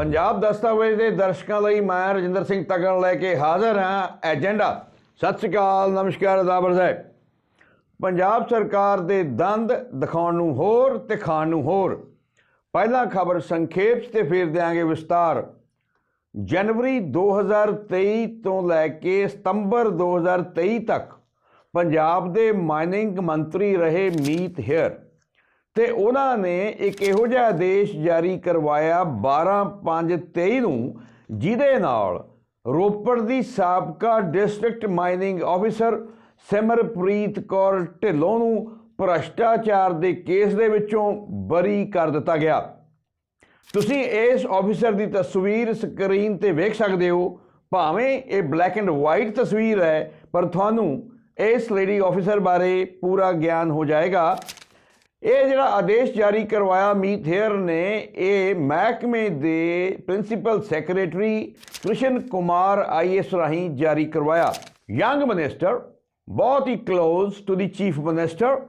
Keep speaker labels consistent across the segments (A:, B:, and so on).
A: ਪੰਜਾਬ ਦਸਤਾਵੇਜ਼ ਦੇ ਦਰਸ਼ਕਾਂ ਲਈ ਮੈਂ ਰਜਿੰਦਰ ਸਿੰਘ ਤਗੜ ਲੈ ਕੇ ਹਾਜ਼ਰ ਹਾਂ। ਏਜੰਡਾ, ਸਤਿ ਸ਼੍ਰੀ ਅਕਾਲ, ਨਮਸਕਾਰ ਅਦਾਬਰ ਸਾਹਿਬ। ਪੰਜਾਬ ਸਰਕਾਰ ਦੇ ਦੰਦ ਦਿਖਾਉਣ ਨੂੰ ਹੋਰ ਤੇ ਖਾਣ ਨੂੰ ਹੋਰ। ਪਹਿਲਾ ਖਬਰ ਸੰਖੇਪ 'ਚ ਤੇ ਫਿਰ ਦਿਆਂਗੇ ਵਿਸਤਾਰ। ਜਨਵਰੀ 2023 ਤੋਂ ਲੈ ਕੇ ਸਤੰਬਰ 2023 ਤੱਕ ਪੰਜਾਬ ਦੇ ਮਾਈਨਿੰਗ ਮੰਤਰੀ ਰਹੇ ਮੀਤ ਹੇਅਰ। ਤੇ ਉਹਨਾਂ ਨੇ ਇੱਕ ਇਹੋ ਜਿਹਾ ਆਦੇਸ਼ ਜਾਰੀ ਕਰਵਾਇਆ 12/5/23 ਨੂੰ, ਜਿਹਦੇ ਨਾਲ ਰੋਪੜ ਦੀ ਸਾਬਕਾ district mining officer Simarpreet Kaur Dhillon ਨੂੰ ਭ੍ਰਸ਼ਟਾਚਾਰ ਦੇ ਕੇਸ ਦੇ ਵਿੱਚੋਂ ਬਰੀ ਕਰ ਦਿੱਤਾ ਗਿਆ। ਤੁਸੀਂ ਇਸ ਆਫੀਸਰ ਦੀ ਤਸਵੀਰ ਸਕਰੀਨ ਤੇ ਵੇਖ ਸਕਦੇ ਹੋ। ਭਾਵੇਂ ਇਹ ਬਲੈਕ ਐਂਡ ਵਾਈਟ ਤਸਵੀਰ ਹੈ, ਪਰ ਤੁਹਾਨੂੰ ਇਸ ਲੇਡੀ ਆਫੀਸਰ ਬਾਰੇ ਪੂਰਾ ਗਿਆਨ ਹੋ ਜਾਏਗਾ। ਇਹ ਜਿਹੜਾ ਆਦੇਸ਼ ਜਾਰੀ ਕਰਵਾਇਆ ਮੀਤ ਹੇਅਰ ਨੇ, ਇਹ ਮਹਿਕਮੇ ਦੇ principal secretary Krishan Kumar IAS ਰਾਹੀਂ ਜਾਰੀ ਕਰਵਾਇਆ। ਯੰਗ ਮਿਨਿਸਟਰ, ਬਹੁਤ ਹੀ close to the chief minister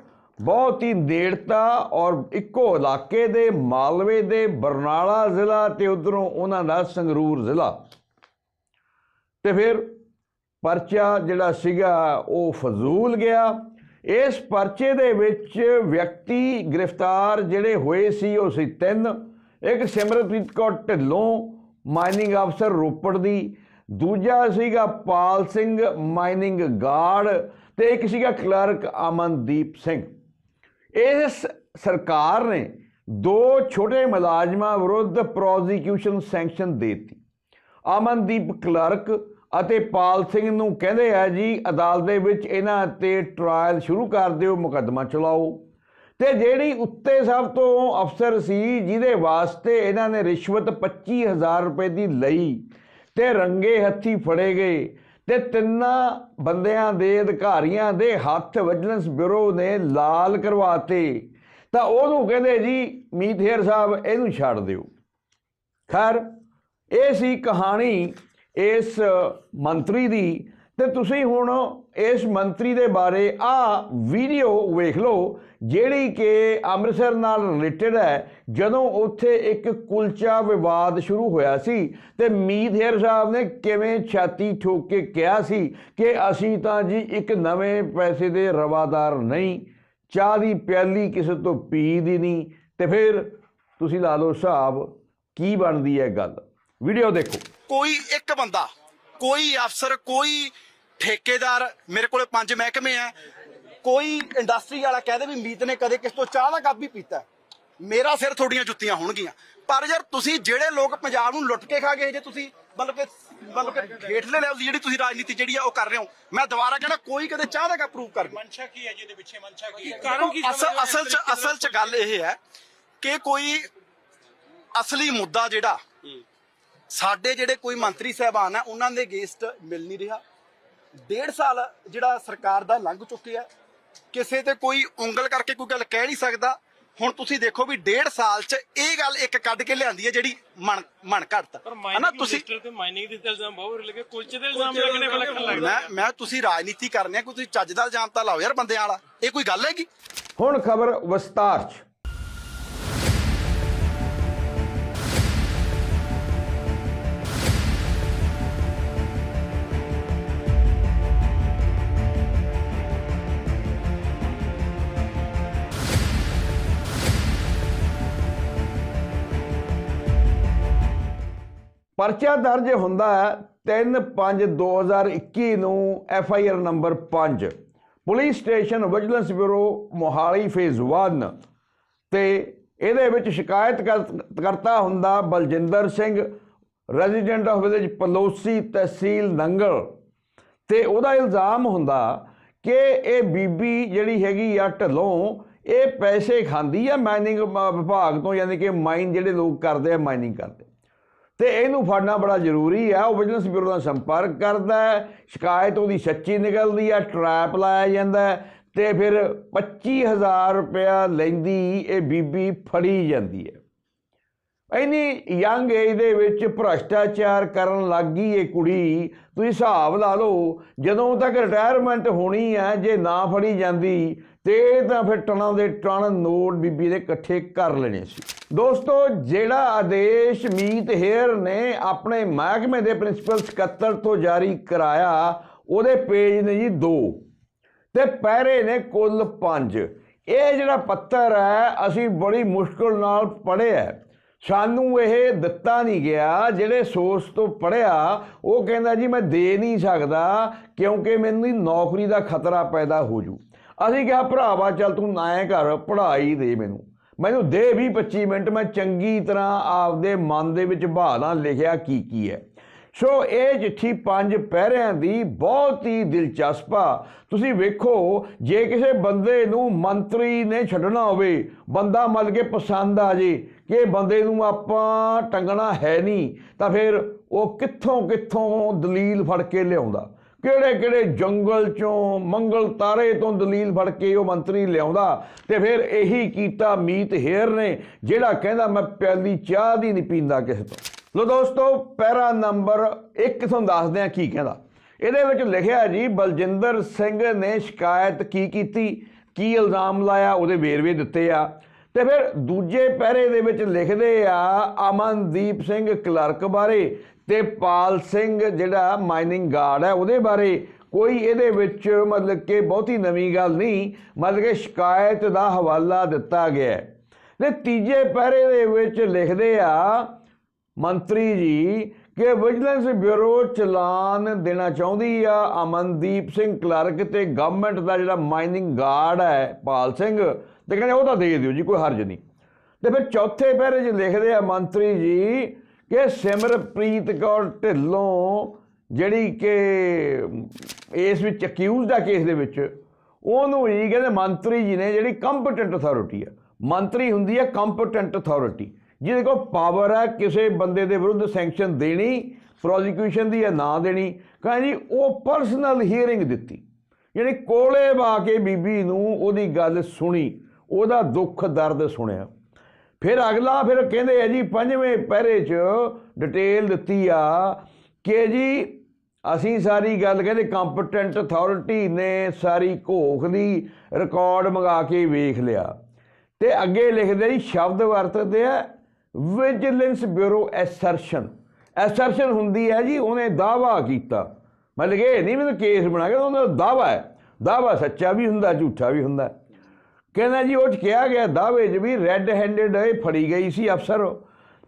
A: ਬਹੁਤ ਹੀ ਨੇੜਤਾ ਔਰ ਇੱਕੋ ਇਲਾਕੇ ਦੇ ਮਾਲਵੇ ਦੇ ਬਰਨਾਲਾ ਜ਼ਿਲ੍ਹਾ ਤੇ ਉਧਰੋਂ ਉਹਨਾਂ ਦਾ ਸੰਗਰੂਰ ਜ਼ਿਲ੍ਹਾ। ਤੇ ਫਿਰ ਪਰਚਾ ਜਿਹੜਾ ਸੀਗਾ, ਉਹ ਫਜ਼ੂਲ ਗਿਆ। ਇਸ ਪਰਚੇ ਦੇ ਵਿੱਚ ਵਿਅਕਤੀ ਗ੍ਰਿਫਤਾਰ ਜਿਹੜੇ ਹੋਏ ਸੀ, ਉਹ ਸੀ ਤਿੰਨ। ਇੱਕ ਸਿਮਰਤਪ੍ਰੀਤ ਕੌਰ ਢਿੱਲੋਂ, ਮਾਈਨਿੰਗ ਅਫਸਰ ਰੋਪੜ ਦੀ। ਦੂਜਾ ਸੀਗਾ ਪਾਲ ਸਿੰਘ, ਮਾਈਨਿੰਗ ਗਾਰਡ। ਤੇ ਇੱਕ ਸੀਗਾ ਕਲਰਕ ਅਮਨਦੀਪ ਸਿੰਘ। ਇਸ ਸਰਕਾਰ ਨੇ ਦੋ ਛੋਟੇ ਮੁਲਾਜ਼ਮਾਂ ਵਿਰੁੱਧ ਪ੍ਰੋਸੀਕਿਊਸ਼ਨ ਸੈਂਕਸ਼ਨ ਦੇ ਦਿੱਤੀ। ਅਮਨਦੀਪ ਕਲਰਕ ਅਤੇ ਪਾਲ ਸਿੰਘ ਨੂੰ ਕਹਿੰਦੇ ਆ ਜੀ, ਅਦਾਲਤ ਦੇ ਵਿੱਚ ਇਹਨਾਂ ਤੇ ਟ੍ਰਾਇਲ ਸ਼ੁਰੂ ਕਰ ਦਿਓ, ਮੁਕੱਦਮਾ ਚਲਾਓ। ਤੇ ਜਿਹੜੀ ਉੱਤੇ ਸਭ ਤੋਂ ਅਫਸਰ ਸੀ, ਜਿਹਦੇ ਵਾਸਤੇ ਇਹਨਾਂ ਨੇ ਰਿਸ਼ਵਤ 25000 ਰੁਪਏ ਦੀ ਲਈ, ਤੇ ਰੰਗੇ ਹੱਥੀ ਫੜੇ ਗਏ। ਤੇ ਤਿੰਨਾਂ ਬੰਦਿਆਂ ਦੇ ਅਧਿਕਾਰੀਆਂ ਦੇ ਹੱਥ ਵਿਜੀਲੈਂਸ ਬਿਊਰੋ ਨੇ ਲਾਲ ਕਰਵਾਤੇ। ਤਾਂ ਉਹਨੂੰ ਕਹਿੰਦੇ ਜੀ, ਮੀਤ ਹੇਰ ਸਾਹਿਬ, ਇਹਨੂੰ ਛੱਡ ਦਿਓ। ਖੈਰ, ਇਹ ਸੀ ਕਹਾਣੀ ਇਸ ਮੰਤਰੀ ਦੀ, ਤੇ ਤੁਸੀਂ ਹੁਣ ਇਸ ਮੰਤਰੀ ਦੇ ਬਾਰੇ ਆ ਵੀਡੀਓ ਵੇਖ ਲਓ, ਜਿਹੜੀ ਕਿ ਅੰਮ੍ਰਿਤਸਰ ਨਾਲ ਰਿਲੇਟਡ ਹੈ, ਜਦੋਂ ਉੱਥੇ ਇੱਕ ਕੁਲਚਾ ਵਿਵਾਦ ਸ਼ੁਰੂ ਹੋਇਆ ਸੀ, ਤੇ ਮੀਤ ਹੇਰ ਸਾਹਿਬ ਨੇ ਕਿਵੇਂ ਛਾਤੀ ਠੋਕ ਕੇ ਕਿਹਾ ਸੀ ਕਿ ਅਸੀਂ ਤਾਂ ਜੀ ਇੱਕ ਨਵੇਂ ਪੈਸੇ ਦੇ ਰਵਾਦਾਰ ਨਹੀਂ, ਚਾਹ ਦੀ ਪਿਆਲੀ ਕਿਸੇ ਤੋਂ ਪੀ ਦੀ ਨਹੀਂ, ਤੇ ਫਿਰ ਤੁਸੀਂ ਲਾ ਲਓ ਹਿਸਾਬ, ਕੀ ਬਣਦੀ ਹੈ ਗੱਲ? ਵੀਡੀਓ ਦੇਖੋ।
B: ਕੋਈ ਇੱਕ ਬੰਦਾ ਕੋਈ ਅਫਸਰ ਕੋਈ ਠੇਕੇਦਾਰ ਮੇਰੇ ਕੋਲੇ ਪੰਜ ਮਹਿਕਮੇ ਆ ਕੋਈ ਇੰਡਸਟਰੀ ਵਾਲਾ ਕਹਦੇ ਵੀ ਮੀਤ ਨੇ ਕਦੇ ਕਿਸ ਤੋਂ ਚਾਹ ਦਾ ਕੱਪ ਵੀ ਪੀਤਾ। ਮੇਰਾ ਸਿਰ ਤੁਹਾਡੀਆਂ ਜੁੱਤੀਆਂ ਹੋਣਗੀਆਂ। ਪਰ ਯਾਰ ਤੁਸੀਂ ਜਿਹੜੇ ਲੋਕ ਪੰਜਾਬ ਨੂੰ ਲੁੱਟ ਕੇ ਖਾ ਗਏ ਜੇ ਤੁਸੀਂ ਮਤਲਬ ਕਿ ਮਤਲਬ ਕਿ ਹੇਠਲੇ ਲੈਵਲ ਦੀ ਜਿਹੜੀ ਤੁਸੀਂ ਰਾਜਨੀਤੀ ਜਿਹੜੀ ਆ ਉਹ ਕਰ ਰਹੇ ਹੋ ਮੈਂ ਦੁਬਾਰਾ ਕਹਿੰਦਾ ਕੋਈ ਕਦੇ ਚਾਹ ਦਾ ਕੱਪ ਪ੍ਰੂਵ ਕਰ
C: ਮਨਸ਼ਾ ਕੀ ਹੈ ਜਿਹਦੇ ਪਿੱਛੇ? ਮਨਸ਼ਾ ਕੀ ਹੈ?
B: ਕਾਰਨ ਕੀ ਅਸਲ ਅਸਲ ਚ ਅਸਲ ਚ ਗੱਲ ਇਹ ਹੈ ਕਿ ਕੋਈ ਅਸਲੀ ਮੁੱਦਾ ਜਿਹੜਾ ਸਾਡੇ ਜਿਹੜੇ ਕੋਈ ਮੰਤਰੀ ਸਾਹਿਬਾਨ ਆ ਉਹਨਾਂ ਦੇ ਗੇਸਟ ਮਿਲ ਨਹੀਂ ਰਿਹਾ। ਡੇਢ ਸਾਲ ਜਿਹੜਾ ਸਰਕਾਰ ਦਾ ਲੰਘ ਚੁੱਕਿਆ ਕਿਸੇ ਤੇ ਕੋਈ ਉਂਗਲ ਕਰਕੇ ਕੋਈ ਗੱਲ ਕਹਿ ਨਹੀਂ ਸਕਦਾ। ਹੁਣ ਤੁਸੀਂ ਦੇਖੋ ਵੀ ਡੇਢ ਸਾਲ ਚ ਇਹ ਗੱਲ ਇੱਕ ਕੱਢ ਕੇ ਲਿਆਂਦੀ ਹੈ ਜਿਹੜੀ ਮਨ ਮਨ ਘੜਤ ਹਨਾ ਤੁਸੀਂ
C: ਤੇ ਮਾਈਨਿੰਗ ਦੇ ਇਲਜ਼ਾਮ ਬਹੁਤ ਲੱਗੇ। ਕੁਲਚੇ ਦੇ ਇਲਜ਼ਾਮ ਲੱਗਣੇ ਬਲਕ ਲੱਗਦਾ
B: ਮੈਂ ਮੈਂ ਤੁਸੀਂ ਰਾਜਨੀਤੀ ਕਰਨੀ ਆ ਕੋਈ ਤੁਸੀਂ ਚੱਜ ਦਾ ਇਲਜ਼ਾਮ ਤਾਂ ਲਾਓ ਯਾਰ ਬੰਦਿਆਂ ਵਾਲਾ। ਇਹ ਕੋਈ ਗੱਲ ਹੈਗੀ?
A: ਹੁਣ ਖਬਰ ਵਿਸਤਾਰ ਚ। ਪਰਚਾ ਦਰਜ ਹੁੰਦਾ ਹੈ 3/5/2021 ਨੂੰ F I R number 5 police station vigilance bureau Mohali phase 1 ਤੇ ਇਹਦੇ ਵਿੱਚ ਸ਼ਿਕਾਇਤ ਕਰ- ਕਰਤਾ ਹੁੰਦਾ Baljinder Singh, resident of village Palosi tehsil Nangal. ਤੇ ਉਹਦਾ ਇਲਜ਼ਾਮ ਹੁੰਦਾ ਕਿ ਇਹ ਬੀਬੀ ਜਿਹੜੀ ਹੈਗੀ ਆ ਢੱਲੋਂ, ਇਹ ਪੈਸੇ ਖਾਂਦੀ ਆ ਮਾਈਨਿੰਗ ਵਿਭਾਗ ਤੋਂ, ਯਾਨੀ ਕਿ ਮਾਈਨ ਜਿਹੜੇ ਲੋਕ ਕਰਦੇ ਆ ਮਾਈਨਿੰਗ ਕਰਦੇ। ਤੇ ਇਹਨੂੰ ਫੜਨਾ ਬੜਾ ਜ਼ਰੂਰੀ ਆ। ਉਹ ਵਿਜੀਲੈਂਸ ਬਿਊਰੋ ਨਾਲ ਸੰਪਰਕ ਕਰਦਾ ਹੈ। ਸ਼ਿਕਾਇਤ ਉਹਦੀ ਸੱਚੀ ਨਿਕਲਦੀ ਆ ਟਰੈਪ ਲਾਇਆ ਜਾਂਦਾ ਹੈ, ਤੇ ਫਿਰ 25000 ਰੁਪਇਆ ਲੈਂਦੀ ਇਹ ਬੀਬੀ ਫੜੀ ਜਾਂਦੀ ਹੈ। ਇੰਨੀ ਯੰਗ ਏਜ ਦੇ ਵਿੱਚ ਭ੍ਰਸ਼ਟਾਚਾਰ ਕਰਨ ਲੱਗ ਗਈ ਇਹ ਕੁੜੀ। ਤੁਸੀਂ ਹਿਸਾਬ ਲਾ ਲਓ ਜਦੋਂ ਤੱਕ ਰਿਟਾਇਰਮੈਂਟ ਹੋਣੀ ਹੈ ਜੇ ਨਾ ਫੜੀ ਜਾਂਦੀ ਤੇ ਇਹ ਤਾਂ ਫਿਰ ਟਣਾਂ ਦੇ ਟਣ ਨੋਟ ਬੀਬੀ ਦੇ ਇਕੱਠੇ ਕਰ ਲੈਣੇ ਸੀ। ਦੋਸਤੋ, ਜਿਹੜਾ ਆਦੇਸ਼ ਮੀਤ ਹੇਅਰ ਨੇ ਆਪਣੇ ਮਹਿਕਮੇ ਦੇ ਪ੍ਰਿੰਸੀਪਲ ਸਕੱਤਰ ਤੋਂ ਜਾਰੀ ਕਰਾਇਆ, ਉਹਦੇ ਪੇਜ ਨੇ ਜੀ 2 ਤੇ ਪੈਰੇ ਨੇ ਕੁੱਲ 5 ਇਹ ਜਿਹੜਾ ਪੱਤਰ ਹੈ, ਅਸੀਂ ਬੜੀ ਮੁਸ਼ਕਲ ਨਾਲ ਪੜ੍ਹਿਆ ਸਾਨੂੰ ਇਹ ਦਿੱਤਾ ਨਹੀਂ ਗਿਆ, ਜਿਹੜੇ ਸੋਰਸ ਤੋਂ ਪੜ੍ਹਿਆ, ਉਹ ਕਹਿੰਦਾ ਜੀ ਮੈਂ ਦੇ ਨਹੀਂ ਸਕਦਾ, ਕਿਉਂਕਿ ਮੈਨੂੰ ਨੌਕਰੀ ਦਾ ਖਤਰਾ ਪੈਦਾ ਹੋ ਜੂ। ਅਸੀਂ ਕਿਹਾ ਭਰਾਵਾ ਚੱਲ ਤੂੰ ਨਾ ਕਰ, ਪੜ੍ਹਾਈ ਦੇ ਮੈਨੂੰ। ਮੈਨੂੰ ਦੇ ਵੀ 25 ਮਿੰਟ, ਮੈਂ ਚੰਗੀ ਤਰ੍ਹਾਂ ਆਪਦੇ ਮਨ ਦੇ ਵਿੱਚ ਭਾਵਨਾ ਲਿਖਿਆ ਕੀ ਕੀ ਹੈ। ਸੋ ਇਹ ਚਿੱਠੀ ਪੰਜ ਪਹਿਰਿਆਂ ਦੀ ਬਹੁਤ ਹੀ ਦਿਲਚਸਪ ਆ। ਤੁਸੀਂ ਵੇਖੋ, ਜੇ ਕਿਸੇ ਬੰਦੇ ਨੂੰ ਮੰਤਰੀ ਨੇ ਛੱਡਣਾ ਹੋਵੇ, ਬੰਦਾ ਮਲ ਕੇ ਪਸੰਦ ਆ ਜੇ ਕਿ ਬੰਦੇ ਨੂੰ ਆਪਾਂ ਟੰਗਣਾ ਹੈ ਨਹੀਂ, ਤਾਂ ਫਿਰ ਉਹ ਕਿੱਥੋਂ ਕਿੱਥੋਂ ਦਲੀਲ ਫੜ ਕੇ ਲਿਆਉਂਦਾ? ਕਿਹੜੇ ਕਿਹੜੇ ਜੰਗਲ ਚੋਂ ਮੰਗਲ ਤਾਰੇ ਤੋਂ ਦਲੀਲ ਫੜ ਕੇ ਉਹ ਮੰਤਰੀ ਲਿਆਉਂਦਾ ਤੇ ਫਿਰ ਇਹੀ ਕੀਤਾ ਮੀਤ ਹੇਰ ਨੇ, ਜਿਹੜਾ ਕਹਿੰਦਾ, ਮੈਂ ਪਿਆਲੀ ਚਾਹ ਦੀ ਨਹੀਂ ਪੀਂਦਾ ਕਿਸੇ ਤੋਂ। ਲੋ ਦੋਸਤੋ, ਪੈਰਾ ਨੰਬਰ 1 ਤੁਹਾਨੂੰ ਦੱਸਦੇ ਆ ਕੀ ਕਹਿੰਦਾ। ਇਹਦੇ ਵਿੱਚ ਲਿਖਿਆ ਜੀ, ਬਲਜਿੰਦਰ ਸਿੰਘ ਨੇ ਸ਼ਿਕਾਇਤ ਕੀ ਕੀਤੀ? ਕੀ ਇਲਜ਼ਾਮ ਲਾਇਆ? ਉਹਦੇ ਵੇਰਵੇ ਦਿੱਤੇ ਆ। ਤੇ ਫਿਰ ਦੂਜੇ ਪਹਿਰੇ ਦੇ ਵਿੱਚ ਲਿਖਦੇ ਆ ਅਮਨਦੀਪ ਸਿੰਘ ਕਲਰਕ ਬਾਰੇ ਤੇ ਪਾਲ ਸਿੰਘ ਜਿਹੜਾ ਮਾਈਨਿੰਗ ਗਾਰਡ ਹੈ ਉਹਦੇ ਬਾਰੇ। ਕੋਈ ਇਹਦੇ ਵਿੱਚ ਮਤਲਬ ਕਿ ਬਹੁਤੀ ਨਵੀਂ ਗੱਲ ਨਹੀਂ, ਮਤਲਬ ਕਿ ਸ਼ਿਕਾਇਤ ਦਾ ਹਵਾਲਾ ਦਿੱਤਾ ਗਿਆ ਹੈ। ਤੇ ਤੀਜੇ ਪਹਿਰੇ ਦੇ ਵਿੱਚ ਲਿਖਦੇ ਆ ਮੰਤਰੀ ਜੀ ਕਿ ਵਿਜੀਲੈਂਸ ਬਿਊਰੋ ਚਲਾਨ ਦੇਣਾ ਚਾਹੁੰਦੀ ਆ ਅਮਨਦੀਪ ਸਿੰਘ ਕਲਰਕ ਤੇ ਗਵਰਨਮੈਂਟ ਦਾ ਜਿਹੜਾ ਮਾਈਨਿੰਗ ਗਾਰਡ ਹੈ ਪਾਲ ਸਿੰਘ ਤੇ ਕਹਿੰਦੇ ਉਹ ਤਾਂ ਦੇ ਦਿਓ ਜੀ, ਕੋਈ ਹਰਜ ਨਹੀਂ। ਤੇ ਫਿਰ ਚੌਥੇ ਪਹਿਰੇ 'ਚ ਲਿਖਦੇ ਆ ਮੰਤਰੀ ਜੀ ਕਿ ਸਿਮਰਪ੍ਰੀਤ ਕੌਰ ਢਿੱਲੋਂ ਜਿਹੜੀ ਕਿ ਇਸ ਵਿੱਚ ਅਕਿਊਜ਼ਡ ਆ ਕੇਸ ਦੇ ਵਿੱਚ, ਉਹਨੂੰ ਹੀ ਕਹਿੰਦੇ ਮੰਤਰੀ ਜੀ ਨੇ ਜਿਹੜੀ ਕੰਪੀਟੈਂਟ ਅਥਾਰਟੀ ਹੈ ਮੰਤਰੀ ਹੁੰਦੀ ਹੈ ਕੰਪੀਟੈਂਟ ਅਥਾਰਟੀ ਜਿਹਦੇ ਕੋਲ ਪਾਵਰ ਹੈ ਕਿਸੇ ਬੰਦੇ ਦੇ ਵਿਰੁੱਧ ਸੈਂਕਸ਼ਨ ਦੇਣੀ ਪ੍ਰੋਸੀਕਿਊਸ਼ਨ ਦੀ ਹੈ ਨਾ ਦੇਣੀ। ਕਹਿੰਦੇ ਜੀ, ਉਹ ਪਰਸਨਲ ਹੀਅਰਿੰਗ ਦਿੱਤੀ। ਯਾਨੀ ਕੋਲੇ ਬਾ ਕੇ ਬੀਬੀ ਨੂੰ ਉਹਦੀ ਗੱਲ ਸੁਣੀ। ਉਹਦਾ ਦੁੱਖ ਦਰਦ ਸੁਣਿਆ। ਫਿਰ ਅਗਲਾ ਫਿਰ ਕਹਿੰਦੇ ਆ ਜੀ, ਪੰਜਵੇਂ ਪਹਿਰੇ 'ਚ ਡਿਟੇਲ ਦਿੱਤੀ ਆ ਕਿ ਜੀ, ਅਸੀਂ ਸਾਰੀ ਗੱਲ ਕਹਿੰਦੇ ਕੰਪੀਟੈਂਟ ਅਥਾਰਟੀ ਨੇ ਸਾਰੀ ਘੋਖ ਦੀ ਰਿਕਾਰਡ ਮੰਗਾ ਕੇ ਵੇਖ ਲਿਆ। ਤੇ ਅੱਗੇ ਲਿਖਦੇ ਜੀ, ਸ਼ਬਦ ਵਰਤਦੇ ਆ ਵਿਜੀਲੈਂਸ ਬਿਊਰੋ ਐਸਰਸ਼ਨ ਐਸਰਸ਼ਨ ਹੁੰਦੀ ਹੈ ਜੀ, ਉਹਨੇ ਦਾਵਾ ਕੀਤਾ। ਮਤਲਬ ਇਹ ਨਹੀਂ ਮੈਨੂੰ ਕੇਸ ਬਣਾ ਕੇ ਉਹਦਾ ਦਾਵਾ ਹੈ। ਦਾਵਾ ਸੱਚਾ ਵੀ ਹੁੰਦਾ, ਝੂਠਾ ਵੀ ਹੁੰਦਾ। ਕਹਿੰਦਾ ਜੀ ਉਹ ਚ ਕਿਹਾ ਗਿਆ ਦਾਅਵੇ 'ਚ ਵੀ ਰੈੱਡ ਹੈਂਡਡ ਇਹ ਫੜੀ ਗਈ ਸੀ ਅਫਸਰ।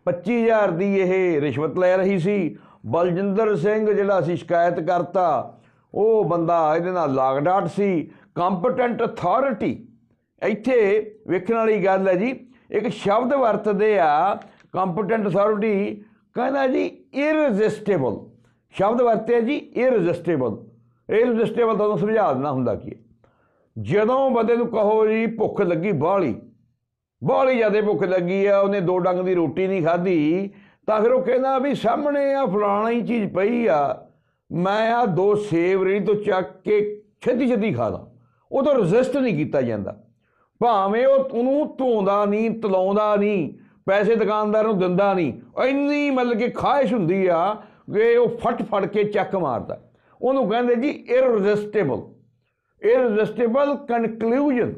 A: 25000 ਦੀ ਇਹ ਰਿਸ਼ਵਤ ਲੈ ਰਹੀ ਸੀ। ਬਲਜਿੰਦਰ ਸਿੰਘ ਜਿਹੜਾ ਸੀ ਸ਼ਿਕਾਇਤ ਕਰਤਾ, ਉਹ ਬੰਦਾ ਇਹਦੇ ਨਾਲ ਲਾਗਡਾਟ ਸੀ। ਕੰਪੀਟੈਂਟ ਅਥਾਰਟੀ ਇੱਥੇ ਵੇਖਣ ਵਾਲੀ ਗੱਲ ਹੈ ਜੀ, ਇੱਕ ਸ਼ਬਦ ਵਰਤਦੇ ਆ ਕੰਪੀਟੈਂਟ ਅਥਾਰਟੀ ਕਹਿੰਦਾ ਜੀ ਇਰਰੈਜ਼ਿਸਟੇਬਲ ਸ਼ਬਦ ਵਰਤਿਆ ਜੀ ਇਰਰੈਜ਼ਿਸਟੇਬਲ ਇਰਰੈਜ਼ਿਸਟੇਬਲ ਤੁਹਾਨੂੰ ਸਮਝਾ ਦੇਣਾ ਹੁੰਦਾ ਕੀ ਜਦੋਂ ਬੰਦੇ ਨੂੰ ਕਹੋ ਜੀ ਭੁੱਖ ਲੱਗੀ ਬਾਹਲੀ ਬਾਹਲੀ ਜ਼ਿਆਦਾ ਭੁੱਖ ਲੱਗੀ ਆ, ਉਹਨੇ ਦੋ ਡੰਗ ਦੀ ਰੋਟੀ ਨਹੀਂ ਖਾਧੀ, ਤਾਂ ਫਿਰ ਉਹ ਕਹਿੰਦਾ ਵੀ ਸਾਹਮਣੇ ਆ ਫਲਾਣਾ ਹੀ ਚੀਜ਼ ਪਈ ਆ, ਮੈਂ ਆ ਦੋ ਸੇਬ ਰੇੜੀ ਤੋਂ ਚੱਕ ਕੇ ਛੇਤੀ ਛੇਤੀ ਖਾ ਲਾਂ। ਉਹ ਤੋਂ ਰੈਜ਼ਿਸਟ ਨਹੀਂ ਕੀਤਾ ਜਾਂਦਾ। ਭਾਵੇਂ ਉਹ ਉਹਨੂੰ ਧੋਂਦਾ ਨਹੀਂ, ਤਲਾਉਂਦਾ ਨਹੀਂ, ਪੈਸੇ ਦੁਕਾਨਦਾਰ ਨੂੰ ਦਿੰਦਾ ਨਹੀਂ, ਇੰਨੀ ਮਤਲਬ ਕਿ ਖਾਹਿਸ਼ ਹੁੰਦੀ ਆ ਕਿ ਉਹ ਫਟ ਫੜ ਕੇ ਚੱਕ ਮਾਰਦਾ। ਉਹਨੂੰ ਕਹਿੰਦੇ ਜੀ ਇਰਰੈਜ਼ਿਸਟੇਬਲ ਇਰਰੈਜ਼ਿਸਟੇਬਲ ਕਨਕਲੂਜਨ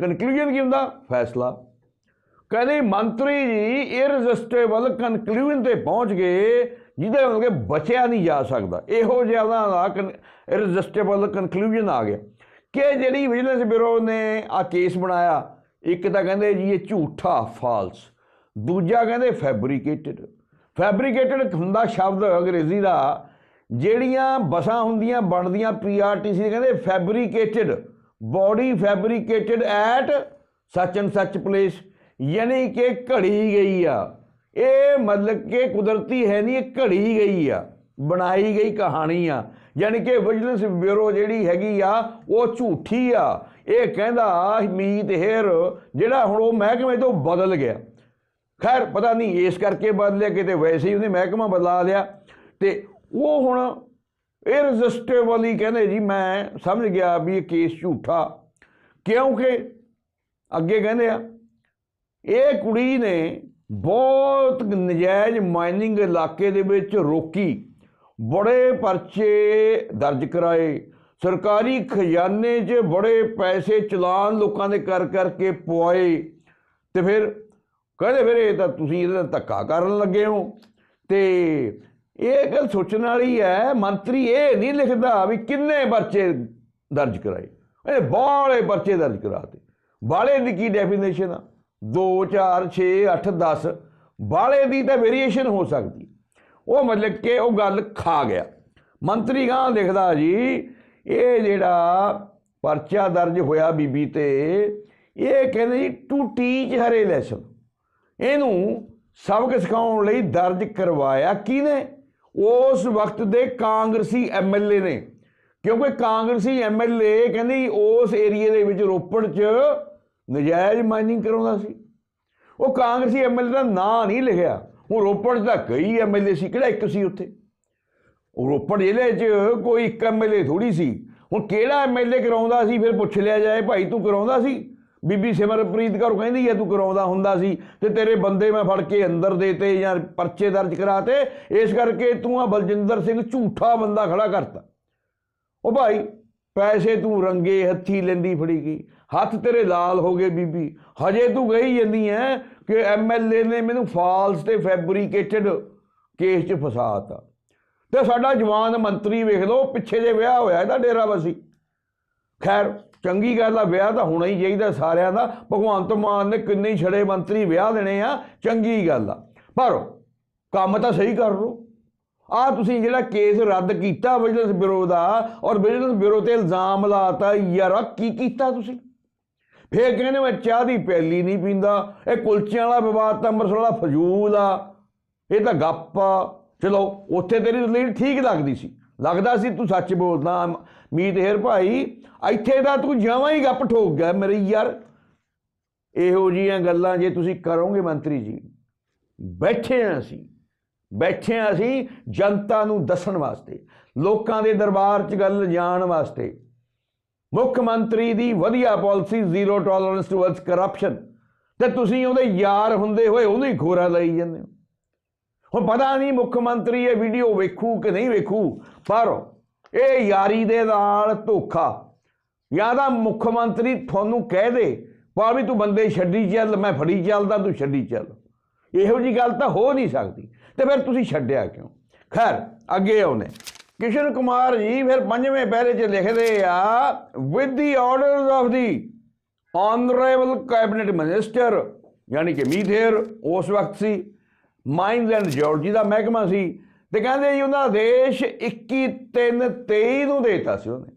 A: ਕਨਕਲੂਜਨ ਕੀ ਹੁੰਦਾ? ਫੈਸਲਾ। ਕਹਿੰਦੇ ਮੰਤਰੀ ਜੀ ਇਰਰੈਜ਼ਿਸਟੇਬਲ ਕਨਕਲੂਜਨ ਤੇ ਪਹੁੰਚ ਗਏ, ਜਿਹਦੇ ਮਤਲਬ ਕਿ ਬਚਿਆ ਨਹੀਂ ਜਾ ਸਕਦਾ। ਇਹੋ ਜਿਹਾ ਉਹਨਾਂ ਦਾ ਇਰਰੈਜ਼ਿਸਟੇਬਲ ਕਨਕਲੂਜਨ ਆ ਗਿਆ। ਕਿ ਜਿਹੜੀ ਵਿਜੀਲੈਂਸ ਬਿਊਰੋ ਨੇ ਆ ਕੇਸ ਬਣਾਇਆ, ਇੱਕ ਤਾਂ ਕਹਿੰਦੇ ਜੀ ਇਹ ਝੂਠਾ ਫਾਲਸ ਦੂਜਾ ਕਹਿੰਦੇ ਫੈਬਰੀਕੇਟਡ ਫੈਬਰੀਕੇਟਡ ਹੁੰਦਾ ਸ਼ਬਦ ਅੰਗਰੇਜ਼ੀ ਦਾ ਜਿਹੜੀਆਂ ਬਸਾਂ ਹੁੰਦੀਆਂ, ਬਣਦੀਆਂ ਪੀਆਰਟੀਸੀ ਕਹਿੰਦੇ fabricated body fabricated at such and such place ਯਾਨੀ ਕਿ ਘੜੀ ਗਈ ਆ। ਇਹ ਮਤਲਬ ਕਿ ਕੁਦਰਤੀ ਹੈ ਨਹੀਂ, ਇਹ ਘੜੀ ਗਈ ਆ, ਬਣਾਈ ਗਈ ਕਹਾਣੀ ਆ। ਯਾਨੀ ਕਿ ਵਿਜੀਲੈਂਸ ਬਿਊਰੋ ਜਿਹੜੀ ਹੈਗੀ ਆ, ਉਹ ਝੂਠੀ ਆ। ਇਹ ਕਹਿੰਦਾ, ਮੀਤ ਹੇਰ, ਜਿਹੜਾ ਹੁਣ ਉਹ ਮਹਿਕਮੇ ਤੋਂ ਬਦਲ ਗਿਆ। ਖੈਰ, ਪਤਾ ਨਹੀਂ, ਇਸ ਕਰਕੇ ਬਦਲਿਆ, ਕਿਤੇ ਵੈਸੇ ਹੀ ਉਹਨੇ ਮਹਿਕਮਾ ਬਦਲਾ ਲਿਆ। ਤੇ ਉਹ ਹੁਣ ਇਰਰੈਜ਼ਿਸਟੇਬਲ ਹੀ ਕਹਿੰਦੇ ਜੀ, ਮੈਂ ਸਮਝ ਗਿਆ ਵੀ ਇਹ ਕੇਸ ਝੂਠਾ। ਕਿਉਂਕਿ ਅੱਗੇ ਕਹਿੰਦੇ ਆ, ਇਹ ਕੁੜੀ ਨੇ ਬਹੁਤ ਨਜਾਇਜ਼ ਮਾਈਨਿੰਗ ਇਲਾਕੇ ਦੇ ਵਿੱਚ ਰੋਕੀ, ਬੜੇ ਪਰਚੇ ਦਰਜ ਕਰਾਏ, ਸਰਕਾਰੀ ਖਜ਼ਾਨੇ 'ਚ ਬੜੇ ਪੈਸੇ ਚਲਾਨ ਲੋਕਾਂ ਦੇ ਕਰ ਕਰਕੇ ਪੁਆਏ ਤੇ ਫਿਰ ਕਹਿੰਦੇ ਫਿਰ ਇਹ ਤਾਂ ਤੁਸੀਂ ਇਹਦਾ ਧੱਕਾ ਕਰਨ ਲੱਗੇ ਹੋ। ਤੇ ਇਹ ਗੱਲ ਸੋਚਣ ਵਾਲੀ ਹੈ, ਮੰਤਰੀ ਇਹ ਨਹੀਂ ਲਿਖਦਾ ਵੀ ਕਿੰਨੇ ਪਰਚੇ ਦਰਜ ਕਰਾਏ। ਇਹ ਬਾਹਲੇ ਪਰਚੇ ਦਰਜ ਕਰਾਤੇ। ਬਾਲੇ ਦੀ ਕੀ ਡੈਫੀਨੇਸ਼ਨ ਆ? 2 4 6 8 10 ਬਾਲੇ ਦੀ ਤਾਂ ਵੇਰੀਏਸ਼ਨ ਹੋ ਸਕਦੀ। ਉਹ ਮਤਲਬ ਕਿ ਉਹ ਗੱਲ ਖਾ ਗਿਆ। ਮੰਤਰੀ ਗਾਂ ਲਿਖਦਾ ਜੀ, ਇਹ ਜਿਹੜਾ ਪਰਚਾ ਦਰਜ ਹੋਇਆ ਬੀਬੀ ਤੇ, ਇਹ ਕਹਿੰਦੇ ਜੀ ਟੂ ਟੀਚ ਹਰੇ ਲੈਸਨ ਇਹਨੂੰ ਸਬਕ ਸਿਖਾਉਣ ਲਈ ਦਰਜ ਕਰਵਾਇਆ ਕਿਹਨੇ? ਉਸ ਵਕਤ ਦੇ ਕਾਂਗਰਸੀ ਐਮਐਲਏ ਨੇ। ਕਿਉਂਕਿ ਕਾਂਗਰਸੀ ਐਮਐਲਏ ਕਹਿੰਦੇ ਜੀ ਉਸ ਏਰੀਏ ਦੇ ਵਿੱਚ ਰੋਪੜ 'ਚ ਨਜਾਇਜ਼ ਮਾਈਨਿੰਗ ਕਰਾਉਂਦਾ ਸੀ। ਉਹ ਕਾਂਗਰਸੀ ਐਮਐਲਏ ਦਾ ਨਾਂ ਨਹੀਂ ਲਿਖਿਆ। ਉਹ ਰੋਪੜ 'ਚ ਤਾਂ ਕਈ ਐਮਐਲਏ ਸੀ, ਕਿਹੜਾ ਇੱਕ ਸੀ ਉੱਥੇ? ਰੋਪੜ ਜ਼ਿਲ੍ਹੇ 'ਚ ਕੋਈ ਇੱਕ ਐਮਐਲਏ ਥੋੜੀ ਸੀ। ਹੁਣ ਕਿਹੜਾ ਐਮਐਲਏ ਕਰਾਉਂਦਾ ਸੀ, ਫਿਰ ਪੁੱਛ ਲਿਆ ਜਾਏ, ਭਾਈ ਤੂੰ ਕਰਾਉਂਦਾ ਸੀ? ਬੀਬੀ ਸਿਮਰਪ੍ਰੀਤ ਕੌਰ ਕਹਿੰਦੀ ਹੈ, ਤੂੰ ਕਰਾਉਂਦਾ ਹੁੰਦਾ ਸੀ ਤੇ ਤੇਰੇ ਬੰਦੇ ਮੈਂ ਫੜ ਕੇ ਅੰਦਰ ਦੇਤੇ ਜਾਂ ਪਰਚੇ ਦਰਜ ਕਰਾਤੇ। ਇਸ ਕਰਕੇ ਤੂੰ ਆ ਬਲਜਿੰਦਰ ਸਿੰਘ ਝੂਠਾ ਬੰਦਾ ਖੜਾ ਕਰਤਾ। ਉਹ ਭਾਈ, ਪੈਸੇ ਤੂੰ ਰੰਗੇ ਹੱਥੀ ਲੈਂਦੀ ਫੜੀ ਗਈ ਹੱਥ ਤੇਰੇ ਲਾਲ ਹੋ ਗਏ ਬੀਬੀ। ਹਜੇ ਤੂੰ ਗਈ ਜਾਂਦੀ ਐ ਕਿ ਐਮਐਲਏ ਨੇ ਮੈਨੂੰ ਫਾਲਸ ਤੇ ਫੈਬਰੀਕੇਟਡ ਕੇਸ 'ਚ ਫਸਾਤਾ। ਤੇ ਸਾਡਾ ਜਵਾਨ ਮੰਤਰੀ ਵੇਖ ਲਓ, ਪਿੱਛੇ ਜੇ ਵਿਆਹ ਹੋਇਆ, ਇਹਦਾ ਡੇਰਾ ਖੈਰ ਚੰਗੀ ਗੱਲ ਆ, ਵਿਆਹ ਤਾਂ ਹੋਣਾ ਹੀ ਚਾਹੀਦਾ ਸਾਰਿਆਂ ਦਾ। ਭਗਵੰਤ ਮਾਨ ਨੇ ਕਿੰਨੇ ਹੀ ਛੜੇ ਮੰਤਰੀ ਵਿਆਹ ਦੇਣੇ ਆ, ਚੰਗੀ ਗੱਲ ਆ। ਪਰ ਕੰਮ ਤਾਂ ਸਹੀ ਕਰ ਲਓ। ਆ ਤੁਸੀਂ ਜਿਹੜਾ ਕੇਸ ਰੱਦ ਕੀਤਾ ਵਿਜੀਲੈਂਸ ਬਿਊਰੋ ਦਾ ਔਰ ਵਿਜੀਲੈਂਸ ਬਿਊਰੋ ਤੇ ਇਲਜ਼ਾਮ ਲਾਤਾ, ਯਾਰ ਆਹ ਕੀ ਕੀਤਾ ਤੁਸੀਂ? ਫੇਰ ਕਹਿੰਦੇ ਮੈਂ ਚਾਹ ਦੀ ਪਿਆਲੀ ਨਹੀਂ ਪੀਂਦਾ, ਇਹ ਕੁਲਚਿਆਂ ਵਾਲਾ ਵਿਵਾਦ ਤਾਂ ਅੰਮ੍ਰਿਤਸਰ ਵਾਲਾ ਫਜ਼ੂਲ ਆ। ਇਹ ਤਾਂ ਗੱਪ ਆ। ਚਲੋ, ਉੱਥੇ ਤੇਰੀ ਦਲੀਲ ਠੀਕ ਲੱਗਦੀ ਸੀ। ਲੱਗਦਾ ਸੀ ਤੂੰ ਸੱਚ ਬੋਲਦਾ, ਮੀਤ ਹੇਰ ਭਾਈ, ਇੱਥੇ ਤਾਂ ਤੂੰ ਜਾਵਾਂ ਹੀ ਗੱਪ ਠੋਕ ਗਿਆ ਮੇਰੇ ਯਾਰ। ਇਹੋ ਜੀਆਂ ਗੱਲਾਂ ਜੇ ਤੁਸੀਂ ਕਰੋਗੇ ਮੰਤਰੀ ਜੀ, ਬੈਠੇ ਹਾਂ ਅਸੀਂ, ਬੈਠੇ ਹਾਂ ਅਸੀਂ ਜਨਤਾ ਨੂੰ ਦੱਸਣ ਵਾਸਤੇ, ਲੋਕਾਂ ਦੇ ਦਰਬਾਰ 'ਚ ਗੱਲ ਜਾਣ ਵਾਸਤੇ। ਮੁੱਖ ਮੰਤਰੀ ਦੀ ਵਧੀਆ policy, zero tolerance towards corruption ਤੇ ਤੁਸੀਂ ਉਹਦੇ ਯਾਰ ਹੁੰਦੇ ਹੋਏ ਉਹਨੂੰ ਹੀ ਖੋਰਾ ਲਈ ਜਾਂਦੇ ਹੋ। ਹੁਣ ਪਤਾ ਨਹੀਂ ਮੁੱਖ ਮੰਤਰੀ ਇਹ ਵੀਡੀਓ ਵੇਖੂ ਕਿ ਨਹੀਂ ਵੇਖੂ। ਪਰ ਇਹ ਯਾਰੀ ਦੇ ਨਾਲ ਧੋਖਾ। ਜਾਂ ਤਾਂ ਮੁੱਖ ਮੰਤਰੀ ਤੁਹਾਨੂੰ ਕਹਿ ਦੇ ਪਰ ਵੀ ਤੂੰ ਬੰਦੇ ਛੱਡੀ ਚੱਲ, ਮੈਂ ਫੜੀ ਚੱਲਦਾ, ਤੂੰ ਛੱਡੀ ਚੱਲ। ਇਹੋ ਜੀ ਗੱਲ ਤਾਂ ਹੋ ਨਹੀਂ ਸਕਦੀ। ਤੇ ਫਿਰ ਤੁਸੀਂ ਛੱਡਿਆ ਕਿਉਂ? ਖੈਰ, ਅੱਗੇ ਆਉਨੇ ਕਿਸ਼ਨ ਕੁਮਾਰ ਜੀ ਫਿਰ ਪੰਜਵੇਂ ਪਹਿਰੇ 'ਚ ਲਿਖਦੇ ਆ with the orders of the honourable cabinet minister ਯਾਨੀ ਕਿ ਮੀਥੇਰ ਉਸ ਵਕਤ ਸੀ। ਮਾਈਨਲੈਂਡ ਐਂਡ ਦਾ ਮਹਿਕਮਾ ਸੀ ਤੇ ਕਹਿੰਦੇ ਜੀ ਉਹਨਾਂ ਦਾ ਦੇਸ਼ 21 3 23 ਨੂੰ ਦੇਤਾ ਸੀ ਉਹਨੇ।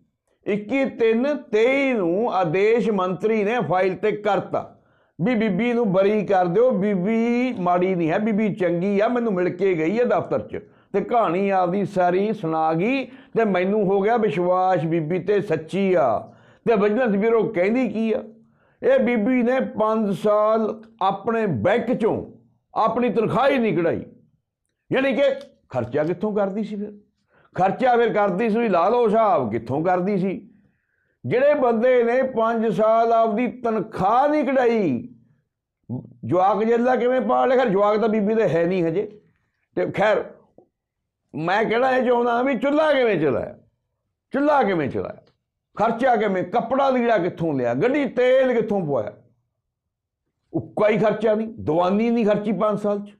A: 21 3 23 ਨੂੰ ਆਦੇਸ਼ ਮੰਤਰੀ ਨੇ ਫਾਈਲ ਤੇ ਕਰਤਾ। ਵੀ ਬੀਬੀ ਨੂੰ ਬਰੀ ਕਰ ਦਿਓ, ਬੀਬੀ ਮਾੜੀ ਨਹੀਂ ਹੈ, ਬੀਬੀ ਚੰਗੀ ਆ, ਮੈਨੂੰ ਮਿਲ ਕੇ ਗਈ ਹੈ ਦਫ਼ਤਰ 'ਚ। ਤੇ ਕਹਾਣੀ ਆਪਦੀ ਸਾਰੀ ਸੁਣਾ ਗਈ ਤੇ ਮੈਨੂੰ ਹੋ ਗਿਆ ਵਿਸ਼ਵਾਸ ਬੀਬੀ ਤੇ ਸੱਚੀ ਆ। ਤੇ ਵਿਜੀਲੈਂਸ ਬਿਊਰੋ ਕਹਿੰਦੀ ਕੀ ਆ? ਇਹ ਬੀਬੀ ਨੇ 5 ਸਾਲ ਆਪਣੇ ਬੈਂਕ 'ਚੋਂ ਆਪਣੀ ਤਨਖਾਹ ਹੀ ਨਹੀਂ ਕਢਾਈ। ਯਾਨੀ ਕਿ ਖਰਚਾ ਕਿੱਥੋਂ ਕਰਦੀ ਸੀ ਫਿਰ? ਖਰਚਾ ਫਿਰ ਕਰਦੀ ਸੀ ਲਾ ਲਓ ਹਿਸਾਬ, ਕਿੱਥੋਂ ਕਰਦੀ ਸੀ? ਜਿਹੜੇ ਬੰਦੇ ਨੇ 5 ਸਾਲ ਆਪਦੀ ਤਨਖਾਹ ਨਹੀਂ ਕਢਾਈ, ਜਵਾਕ ਜੱਲਾ ਕਿਵੇਂ ਪਾ ਲਿਆ? ਖੈਰ, ਜਵਾਕ ਤਾਂ ਬੀਬੀ ਦੇ ਹੈ ਨਹੀਂ ਹਜੇ। ਤੇ ਖੈਰ, ਮੈਂ ਕਹਿਣਾ ਇਹ ਚਾਹੁੰਦਾ ਵੀ ਚੁੱਲ੍ਹਾ ਕਿਵੇਂ ਚਲਾਇਆ? ਚੁੱਲ੍ਹਾ ਕਿਵੇਂ ਚਲਾਇਆ? ਖਰਚਾ ਕਿਵੇਂ? ਕੱਪੜਾ ਲੀੜਾ ਕਿੱਥੋਂ ਲਿਆ? ਗੱਡੀ, ਤੇਲ ਕਿੱਥੋਂ ਪਵਾਇਆ ਉਹ ਕੋਈ ਖਰਚਾ ਨਹੀਂ ਦਵਾਨੀ ਨਹੀਂ ਖਰਚੀ 5 ਸਾਲ ਚ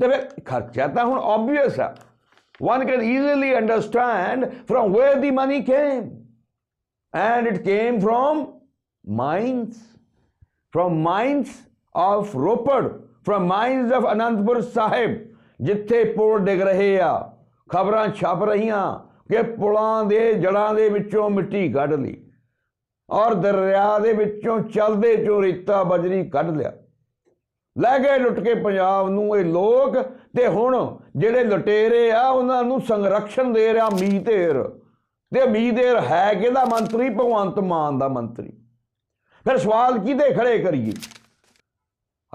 A: ਤੇ ਫਿਰ ਖਰਚਾ ਤਾਂ ਹੁਣ ਆਬਵੀਅਸ ਆ one can easily understand from where the money came and it came from mines from mines of Ropar from mines of Anandpur Sahib ਜਿੱਥੇ ਪੁਲ ਡਿੱਗ ਰਹੇ ਆ ਖਬਰਾਂ ਛਪ ਰਹੀਆਂ ਕਿ ਪੁਲਾਂ ਦੇ ਜੜਾਂ ਦੇ ਵਿੱਚੋਂ ਮਿੱਟੀ ਕੱਢ ਲਈ ਔਰ ਦਰਿਆ ਦੇ ਵਿੱਚੋਂ ਚਲਦੇ ਚੋਂ ਰੇਤਾ ਬਜਰੀ ਕੱਢ ਲਿਆ। ਲੈ ਗਏ ਲੁੱਟ ਕੇ ਪੰਜਾਬ ਨੂੰ ਇਹ ਲੋਕ ਤੇ ਹੁਣ ਜਿਹੜੇ ਲੁਟੇਰੇ ਆ, ਉਹਨਾਂ ਨੂੰ ਸੰਰਕਸ਼ਣ ਦੇ ਰਿਹਾ ਮੀਤੇਰ ਤੇ ਮੀਤੇਰ ਹੈ ਕਿਹਦਾ ਮੰਤਰੀ? ਭਗਵੰਤ ਮਾਨ ਦਾ ਮੰਤਰੀ। ਫਿਰ ਸਵਾਲ ਕਿਹਦੇ ਖੜੇ ਕਰੀਏ?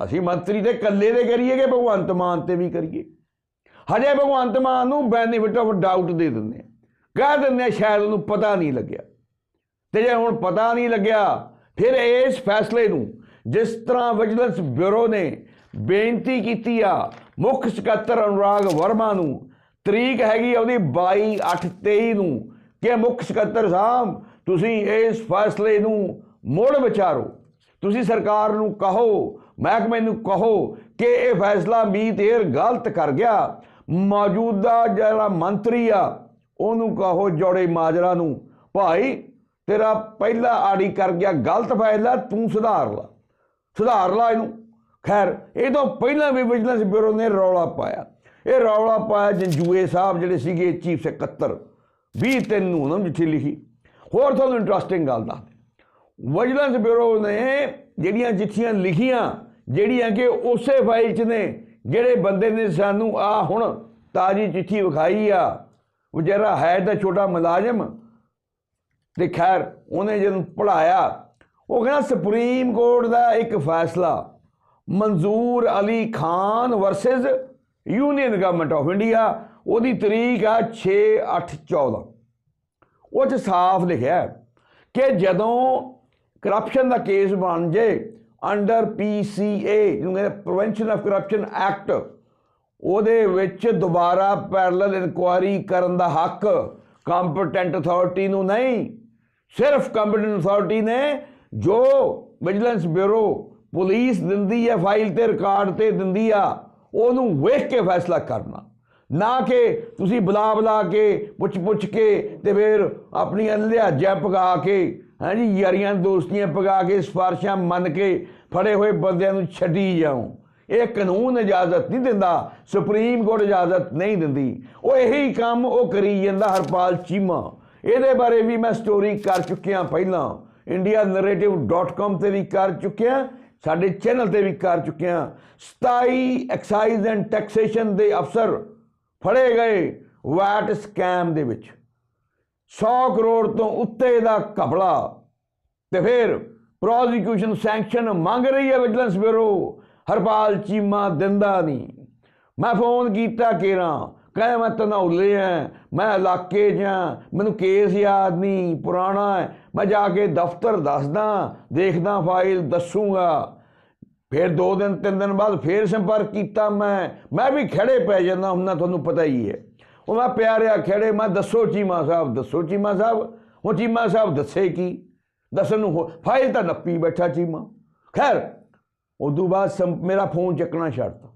A: ਅਸੀਂ ਮੰਤਰੀ ਦੇ ਕੱਲੇ ਦੇ ਕਰੀਏ ਕਿ ਭਗਵੰਤ ਮਾਨ ਤੇ ਵੀ ਕਰੀਏ? ਹਜੇ ਭਗਵੰਤ ਮਾਨ ਨੂੰ ਬੈਨੀਫਿਟ ਆਫ ਡਾਊਟ ਦੇ ਦਿੰਦੇ ਆ। ਕਹਿ ਦਿੰਦੇ ਆ, ਸ਼ਾਇਦ ਉਹਨੂੰ ਪਤਾ ਨਹੀਂ ਲੱਗਿਆ। ਤੇ ਜੇ ਹੁਣ ਪਤਾ ਨਹੀਂ ਲੱਗਿਆ, ਫਿਰ ਇਸ ਫੈਸਲੇ ਨੂੰ ਜਿਸ ਤਰ੍ਹਾਂ ਵਿਜੀਲੈਂਸ ਬਿਊਰੋ ਨੇ ਬੇਨਤੀ ਕੀਤੀ ਆ, ਮੁੱਖ ਸਕੱਤਰ ਅਨੁਰਾਗ ਵਰਮਾ ਨੂੰ, ਤਰੀਕ ਹੈਗੀ ਆ ਉਹਦੀ 22 8 23 ਨੂੰ, ਕਿ ਮੁੱਖ ਸਕੱਤਰ ਸਾਹਿਬ, ਤੁਸੀਂ ਇਸ ਫੈਸਲੇ ਨੂੰ ਮੋੜ ਵਿਚਾਰੋ। ਤੁਸੀਂ ਸਰਕਾਰ ਨੂੰ ਕਹੋ, ਮਹਿਕਮੇ ਨੂੰ ਕਹੋ ਕਿ ਇਹ ਫੈਸਲਾ ਮੀਤ ਏਰ ਗਲਤ ਕਰ ਗਿਆ। ਮੌਜੂਦਾ ਜਿਹੜਾ ਮੰਤਰੀ ਆ, ਉਹਨੂੰ ਕਹੋ ਜੋੜੇ ਮਾਜਰਾ ਨੂੰ, ਭਾਈ ਤੇਰਾ ਪਹਿਲਾ ਆੜੀ ਕਰ ਗਿਆ, ਗਲਤ ਫੈਸਲਾ, ਤੂੰ ਸੁਧਾਰ ਲਾ। ਸੁਧਾਰ ਲਾ ਇਹਨੂੰ। ਖੈਰ, ਇਹ ਤੋਂ ਪਹਿਲਾਂ ਵੀ ਵਿਜੀਲੈਂਸ ਬਿਊਰੋ ਨੇ ਰੌਲਾ ਪਾਇਆ। ਇਹ ਰੌਲਾ ਪਾਇਆ ਜੰਜੂਏ ਸਾਹਿਬ ਜਿਹੜੇ ਸੀਗੇ ਚੀਫ ਸਕੱਤਰ। 20 ਤਿੰਨ ਨੂੰ ਉਹਨਾਂ ਨੇ ਚਿੱਠੀ ਲਿਖੀ। ਹੋਰ ਤੁਹਾਨੂੰ ਇੰਟਰਸਟਿੰਗ ਗੱਲ ਦੱਸ ਵਿਜੀਲੈਂਸ ਬਿਊਰੋ ਨੇ ਜਿਹੜੀਆਂ ਚਿੱਠੀਆਂ ਲਿਖੀਆਂ, ਜਿਹੜੀਆਂ ਕਿ ਉਸੇ ਫਾਈਲ 'ਚ ਨੇ, ਜਿਹੜੇ ਬੰਦੇ ਨੇ ਸਾਨੂੰ ਆ ਹੁਣ ਤਾਜੀ ਚਿੱਠੀ ਵਿਖਾਈ ਆ। ਵਿਚਾਰਾ ਹੈ ਤਾਂ ਛੋਟਾ ਮੁਲਾਜ਼ਮ ਤੇ ਖੈਰ ਉਹਨੇ ਜਦੋਂ ਪੜਾਇਆ ਉਹ ਕਹਿੰਦਾ ਸੁਪਰੀਮ ਕੋਰਟ ਦਾ ਇੱਕ ਫੈਸਲਾ, Manzoor Ali Khan versus union government of India, ਉਹਦੀ ਤਰੀਕ ਆ 6 8 14 ਉਹ 'ਚ ਸਾਫ਼ ਲਿਖਿਆ ਕਿ ਜਦੋਂ ਕਰਪਸ਼ਨ ਦਾ ਕੇਸ ਬਣ ਜੇ ਅੰਡਰ PCA ਜਿਹਨੂੰ ਕਹਿੰਦੇ ਪ੍ਰੀਵੈਂਸ਼ਨ ਆਫ ਕਰਪਸ਼ਨ ਐਕਟ ਉਹਦੇ ਵਿੱਚ ਦੁਬਾਰਾ ਪੈਰਲਲ ਇਨਕੁਆਇਰੀ ਕਰਨ ਦਾ ਹੱਕ ਕੰਪੀਟੈਂਟ ਅਥਾਰਟੀ ਨੂੰ ਨਹੀਂ ਸਿਰਫ ਕੰਪੀਟੈਂਟ ਅਥਾਰਟੀ ਨੇ ਜੋ ਵਿਜੀਲੈਂਸ ਬਿਊਰੋ ਪੁਲਿਸ ਦਿੰਦੀ ਹੈ, ਫਾਈਲ ਤੇ ਰਿਕਾਰਡ ਤੇ ਦਿੰਦੀ ਆ, ਉਹਨੂੰ ਵੇਖ ਕੇ ਫੈਸਲਾ ਕਰਨਾ। ਨਾ ਕਿ ਤੁਸੀਂ ਬੁਲਾ ਬੁਲਾ ਕੇ ਪੁੱਛ ਪੁੱਛ ਕੇ ਤੇ ਫਿਰ ਆਪਣੀਆਂ ਲਿਹਾਜ਼ਾਂ ਪਗਾ ਕੇ ਹਾਂਜੀ ਯਾਰੀਆਂ ਦੋਸਤੀਆਂ ਪਗਾ ਕੇ, ਸਿਫਾਰਸ਼ਾਂ ਮੰਨ ਕੇ ਫੜੇ ਹੋਏ ਬੰਦਿਆਂ ਨੂੰ ਛੱਡੀ ਜਾਓ ਇਹ ਕਾਨੂੰਨ ਇਜਾਜ਼ਤ ਨਹੀਂ ਦਿੰਦਾ, ਸੁਪਰੀਮ ਕੋਰਟ ਇਜਾਜ਼ਤ ਨਹੀਂ ਦਿੰਦੀ। ਉਹ ਇਹੀ ਕੰਮ ਉਹ ਕਰੀ ਜਾਂਦਾ, ਹਰਪਾਲ ਚੀਮਾ। ਇਹਦੇ ਬਾਰੇ ਵੀ ਮੈਂ ਸਟੋਰੀ ਕਰ ਚੁੱਕਿਆ ਪਹਿਲਾਂ। Indianarrative.com ਤੇ ਵੀ ਕਰ ਚੁੱਕਿਆ, ਸਾਡੇ ਚੈਨਲ ਤੇ ਵੀ ਕਰ ਚੁੱਕਿਆ। 27 ਐਕਸਾਈਜ਼ ਐਂਡ ਟੈਕਸੇਸ਼ਨ ਦੇ ਅਫਸਰ ਫੜੇ ਗਏ ਵੈਟ ਸਕੈਮ ਦੇ ਵਿੱਚ। 100 ਕਰੋੜ ਤੋਂ ਉੱਤੇ ਦਾ ਘਪਲਾ। ਤੇ ਫਿਰ ਪ੍ਰੋਸੀਕਿਊਸ਼ਨ ਸੈਂਕਸ਼ਨ ਮੰਗ ਰਹੀ ਹੈ ਵਿਜੀਲੈਂਸ ਬਿਊਰੋ ਹਰਪਾਲ ਚੀਮਾ ਦਿੰਦਾ ਨਹੀਂ। ਮੈਂ ਫੋਨ ਕੀਤਾ ਕੇਰਾਂ ਕਹੇ ਮੈਂ ਤਨੌਲੇ ਆ ਮੈਂ ਇਲਾਕੇ 'ਚ ਮੈਨੂੰ ਕੇਸ ਯਾਦ ਨਹੀਂ, ਪੁਰਾਣਾ ਹੈ। ਮੈਂ ਜਾ ਕੇ ਦਫ਼ਤਰ ਦੱਸਦਾ, ਦੇਖਦਾ, ਫਾਈਲ ਦੱਸੂਗਾ। ਫਿਰ ਦੋ ਦਿਨ, ਤਿੰਨ ਦਿਨ ਬਾਅਦ ਫਿਰ ਸੰਪਰਕ ਕੀਤਾ ਮੈਂ। ਮੈਂ ਵੀ ਖੜੇ ਪੈ ਜਾਂਦਾ ਹੁੰਦਾ ਤੁਹਾਨੂੰ ਪਤਾ ਹੀ ਹੈ। ਉਹ ਮੈਂ ਪਿਆਰਿਆ ਖੜੇ, ਮੈਂ ਦੱਸੋ ਚੀਮਾ ਸਾਹਿਬ, ਦੱਸੋ ਚੀਮਾ ਸਾਹਿਬ। ਉਹ ਚੀਮਾ ਸਾਹਿਬ ਦੱਸੇ ਕੀ? ਦੱਸਣ ਨੂੰ ਹੋ- ਫਾਈਲ ਤਾਂ ਨੱਪੀ ਬੈਠਾ ਚੀਮਾ। ਖੈਰ, ਉਦੋਂ ਬਾਅਦ ਸੰਪ- ਮੇਰਾ ਫੋਨ ਚੱਕਣਾ ਛੱਡਤਾ।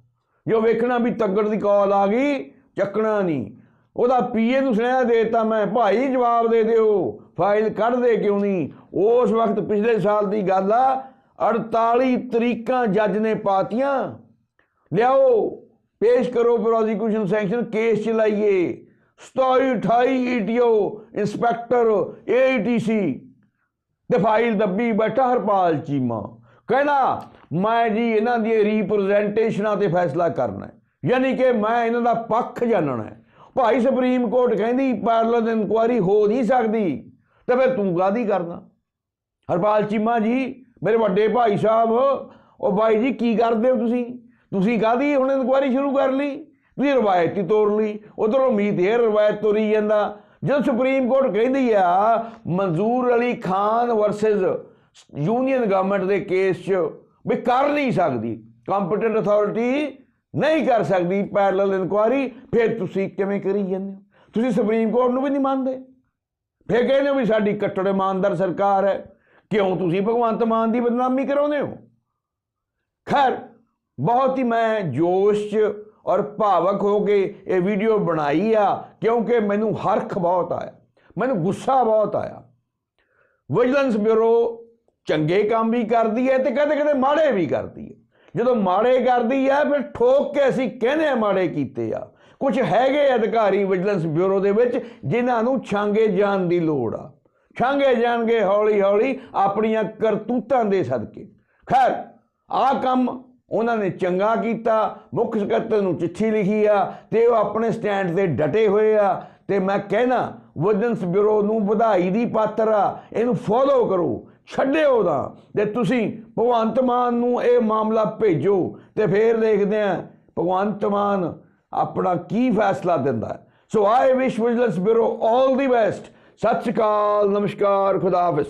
A: ਜੋ ਵੇਖਣਾ ਵੀ ਤੱਗੜ ਦੀ ਕਾਲ ਆ ਗਈ, ਚੱਕਣਾ ਨਹੀਂ। ਉਹਦਾ ਪੀਏ ਨੂੰ ਸੁਨੇਹਾ ਦੇਤਾ, ਮੈਂ ਭਾਈ ਜਵਾਬ ਦੇ ਦਿਓ, ਫਾਈਲ ਕੱਢ ਦੇ ਕਿਉਂ ਨਹੀਂ? ਉਸ ਵਕਤ ਪਿਛਲੇ ਸਾਲ ਦੀ ਗੱਲ ਆ 48 ਤਰੀਕਾਂ ਜੱਜ ਨੇ ਪਾਤੀਆਂ। ਲਿਆਓ, ਪੇਸ਼ ਕਰੋ ਪ੍ਰੋਸੀਕਿਊਸ਼ਨ ਸੈਂਕਸ਼ਨ, ਕੇਸ ਚਲਾਈਏ। 27 28 ਈਟੀਓ ਇੰਸਪੈਕਟਰ ਏਟੀਸੀ ਤੇ ਫਾਈਲ ਦੱਬੀ ਬੈਠਾ ਹਰਪਾਲ ਚੀਮਾ। ਕਹਿੰਦਾ ਮੈਂ ਜੀ ਇਹਨਾਂ ਦੀ ਰਿਪਰੈਜ਼ੈਂਟੇਸ਼ਨਾਂ ਤੇ ਫੈਸਲਾ ਕਰਨਾ ਯਾਨੀ ਕਿ ਮੈਂ ਇਹਨਾਂ ਦਾ ਪੱਖ ਜਾਣਨਾ ਭਾਈ ਸੁਪਰੀਮ ਕੋਰਟ ਕਹਿੰਦੀ ਪੈਰਲਲ ਇਨਕੁਆਇਰੀ ਹੋ ਨਹੀਂ ਸਕਦੀ। ਤੇ ਫਿਰ ਤੂੰ ਗਾਦੀ ਕਰਨਾ? ਹਰਪਾਲ ਚੀਮਾ ਜੀ, ਮੇਰੇ ਵੱਡੇ ਭਾਈ ਸਾਹਿਬ, ਉਹ ਬਾਈ ਜੀ, ਕੀ ਕਰਦੇ ਹੋ ਤੁਸੀਂ? ਤੁਸੀਂ ਕਾਹਦੀ ਹੁਣ ਇਨਕੁਆਇਰੀ ਸ਼ੁਰੂ ਕਰ ਲਈ? ਤੁਸੀਂ ਰਵਾਇਤ ਹੀ ਤੋੜ ਲਈ। ਉਧਰੋਂ ਉਮੀਦ ਇਹ ਰਵਾਇਤ ਤੋਰੀ ਜਾਂਦਾ। ਜਦੋਂ ਸੁਪਰੀਮ ਕੋਰਟ ਕਹਿੰਦੀ ਆ, Manzoor Ali Khan versus union government ਦੇ ਕੇਸ 'ਚ ਵੀ ਕਰ ਨਹੀਂ ਸਕਦੀ। ਕੰਪੀਟੈਂਟ ਅਥਾਰਟੀ ਨਹੀਂ ਕਰ ਸਕਦੀ ਪੈਰਲਲ ਇਨਕੁਆਇਰੀ ਫਿਰ ਤੁਸੀਂ ਕਿਵੇਂ ਕਰੀ ਜਾਂਦੇ ਹੋ? ਤੁਸੀਂ ਸੁਪਰੀਮ ਕੋਰਟ ਨੂੰ ਵੀ ਨਹੀਂ ਮੰਨਦੇ। ਫਿਰ ਕਹਿੰਦੇ ਹੋ ਵੀ ਸਾਡੀ ਕੱਟੜ ਇਮਾਨਦਾਰ ਸਰਕਾਰ ਹੈ। ਕਿਉਂ ਤੁਸੀਂ ਭਗਵੰਤ ਮਾਨ ਦੀ ਬਦਨਾਮੀ ਕਰਾਉਂਦੇ ਹੋ? ਖੈਰ, ਬਹੁਤ ਹੀ ਮੈਂ ਜੋਸ਼ 'ਚ ਔਰ ਭਾਵਕ ਹੋ ਕੇ ਇਹ ਵੀਡੀਓ ਬਣਾਈ ਆ, ਕਿਉਂਕਿ ਮੈਨੂੰ ਹਰਖ ਬਹੁਤ ਆਇਆ। ਮੈਨੂੰ ਗੁੱਸਾ ਬਹੁਤ ਆਇਆ। ਵਿਜੀਲੈਂਸ ਬਿਊਰੋ ਚੰਗੇ ਕੰਮ ਵੀ ਕਰਦੀ ਹੈ ਤੇ ਕਦੇ ਕਦੇ ਮਾੜੇ ਵੀ ਕਰਦੀ ਹੈ। ਜਦੋਂ ਮਾੜੇ ਕਰਦੀ ਆ, ਫਿਰ ਠੋਕ ਕੇ ਅਸੀਂ ਕਹਿੰਦੇ ਆ ਮਾੜੇ ਕੀਤੇ ਆ। ਕੁਝ ਹੈਗੇ ਅਧਿਕਾਰੀ ਵਿਜੀਲੈਂਸ ਬਿਊਰੋ ਦੇ ਵਿੱਚ, ਜਿਨ੍ਹਾਂ ਨੂੰ ਛਾਂਗੇ ਜਾਣ ਦੀ ਲੋੜ ਆ। ਛਾਂਗੇ ਜਾਣਗੇ ਹੌਲੀ ਹੌਲੀ ਆਪਣੀਆਂ ਕਰਤੂਤਾਂ ਦੇ ਸਦਕੇ। ਖੈਰ ਆ ਕੰਮ ਉਹਨਾਂ ਨੇ ਚੰਗਾ ਕੀਤਾ, ਮੁੱਖ ਸਕੱਤਰ ਨੂੰ ਚਿੱਠੀ ਲਿਖੀ ਆ ਤੇ ਉਹ ਆਪਣੇ ਸਟੈਂਡ ਤੇ ਡਟੇ ਹੋਏ ਆ ਤੇ ਮੈਂ ਕਹਿਣਾ, ਵਿਜੀਲੈਂਸ ਬਿਊਰੋ ਨੂੰ ਵਧਾਈ ਦੀ ਪਾਤਰ ਆ, ਇਹਨੂੰ ਫੋਲੋ ਕਰੋ। ਛੱਡਿਓ ਦਾ ਤੇ ਤੁਸੀਂ ਭਗਵੰਤ ਮਾਨ ਨੂੰ ਇਹ ਮਾਮਲਾ ਭੇਜੋ ਤੇ ਫੇਰ ਦੇਖਦੇ ਆ ਭਗਵੰਤ ਮਾਨ ਆਪਣਾ ਕੀ ਫੈਸਲਾ ਦਿੰਦਾ so I wish vigilance bureau all the best Sat Sri Akal, ਨਮਸਕਾਰ, ਖੁਦਾ ਹਾਫਿਜ਼।